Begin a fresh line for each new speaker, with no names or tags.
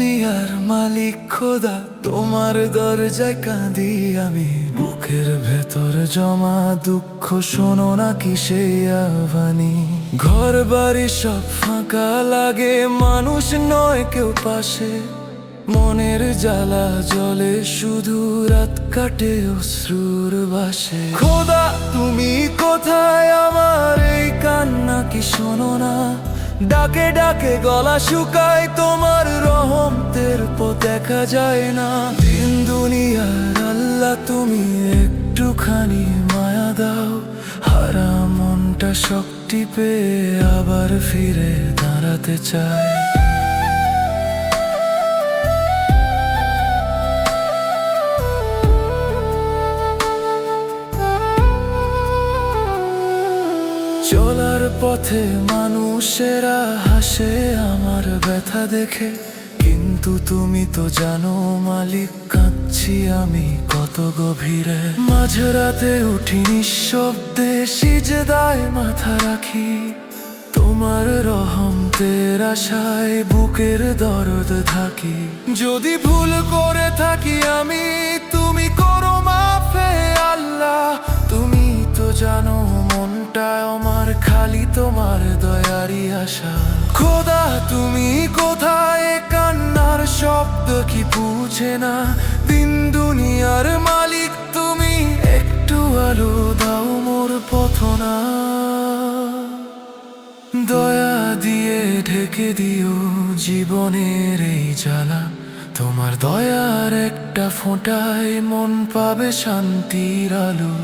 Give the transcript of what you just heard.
মালিক খোদা, তোমার দরজায় কাঁদি আমি। বুকের ভেতর জমা দুঃখ, শোনো না কি সেই আহ্বানি। ঘর বাড়ি সব ফাঁকা লাগে, মানুষ নয় কেউ পাশে। মনের জ্বালা জলে শুধু রাত কাটে অশ্রুর বাসে। খোদা, তুমি কোথায়? আমার এই কান্না কি শোনো না? ডাকে ডাকে গলা শুকায়, তোমার রহমতের পথ দেখা যায় না। দিন দুনিয়ার আল্লাহ, তুমি একটুখানি মায়া দাও। হারা মনটা শক্তি পেয়ে আবার ফিরে দাঁড়াতে চায় চলার পথে মানুষেরা হাসে, আমার ব্যথা দেখে। কিন্তু তুমি তো জানো, মালিক, কাঁদছি আমি কত গভীরে। মাঝরাতে উঠি নিঃশব্দে, সিজদায় মাথা রাখি। তোমার রহমতের আশায় বুকের দরদ থাকি যদি ভুল করে থাকি আমি, তুমি করো মাফে আল্লাহ। তুমি তো জানো, মনটা আমার খালি তোমার দয়ারি আশা। খোদা, তুমি কোথায়? কান্নার শব্দ কি বুঝে না। দিন দুনিয়ার মালিক, তুমি একটু আলো দাও মোর পথনা। দয়া দিয়ে ঢেকে দিও জীবনের এই জ্বালা। তোমার দয়ার একটা ফোঁটায় মন পাবে শান্তির আলো।